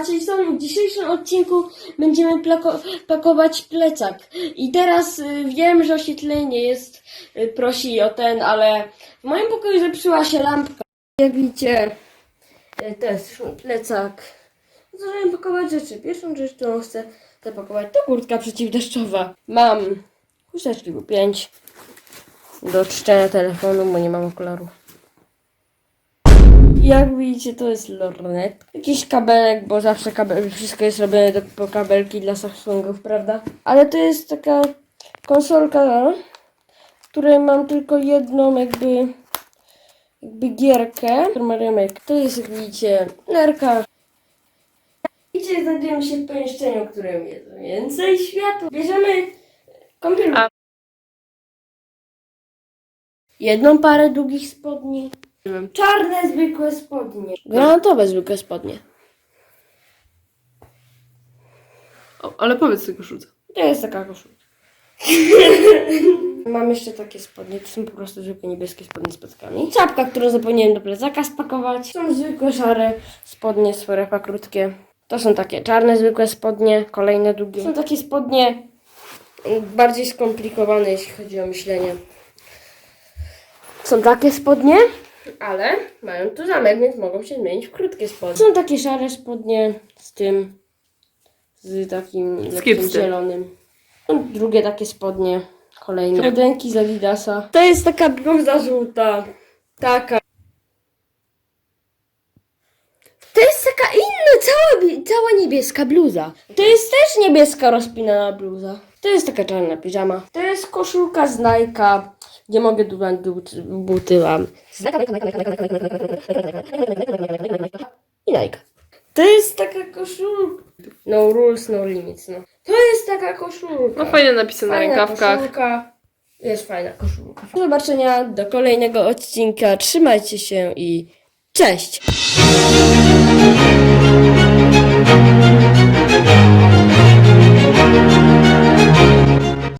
Maciej w dzisiejszym odcinku będziemy pakować plecak. I teraz y, wiem, że oświetlenie jest, y, prosi o ten, ale w moim pokoju zepsuła się lampka. Jak widzicie, y, to jest mój plecak. Zacząłem pakować rzeczy. Pierwszą rzecz, którą chcę zapakować, to kurtka przeciwdeszczowa. Mam chusteczki lub pięć do czyszczenia telefonu, bo nie mam okularów. Jak widzicie, to jest lornet. Jakiś kabelek, bo zawsze kabel, wszystko jest robione do, po kabelki dla Samsungów, prawda? Ale to jest taka konsolka, w której mam tylko jedną jakby jakby gierkę. To jest, jak widzicie, nerka. I dzisiaj znajdujemy się w pomieszczeniu, w którym jest więcej światła. Bierzemy komputer. Jedną parę długich spodni. Czarne, zwykłe spodnie. Granatowe, zwykłe spodnie. O, ale powiedz tylko koszulce. To jest taka koszulka. Mam jeszcze takie spodnie, to są po prostu zwykłe niebieskie spodnie z paskami. Czapka, którą zapomniałem do plecaka spakować. Są zwykłe szare spodnie, swerepa krótkie. To są takie czarne, zwykłe spodnie, kolejne długie. Są takie spodnie bardziej skomplikowane, jeśli chodzi o myślenie. Są takie spodnie, ale mają tu zamek, więc mogą się zmienić w krótkie spodnie. Są takie szare spodnie z tym, z takim lekkim zielonym. Są drugie takie spodnie, kolejne. Spodenki z Adidasa. To jest taka bluza żółta. Taka. To jest taka inna, cała, cała niebieska bluza. To jest też niebieska rozpinana bluza. To jest taka czarna piżama. To jest koszulka z Nike'a, nie mogę butyłam. I lajka. To jest taka koszulka. No rules, no limits, no. To jest taka koszulka. No fajnie napisane na rękawkach. koszulka. Jest fajna koszulka. Do zobaczenia do kolejnego odcinka. Trzymajcie się i cześć!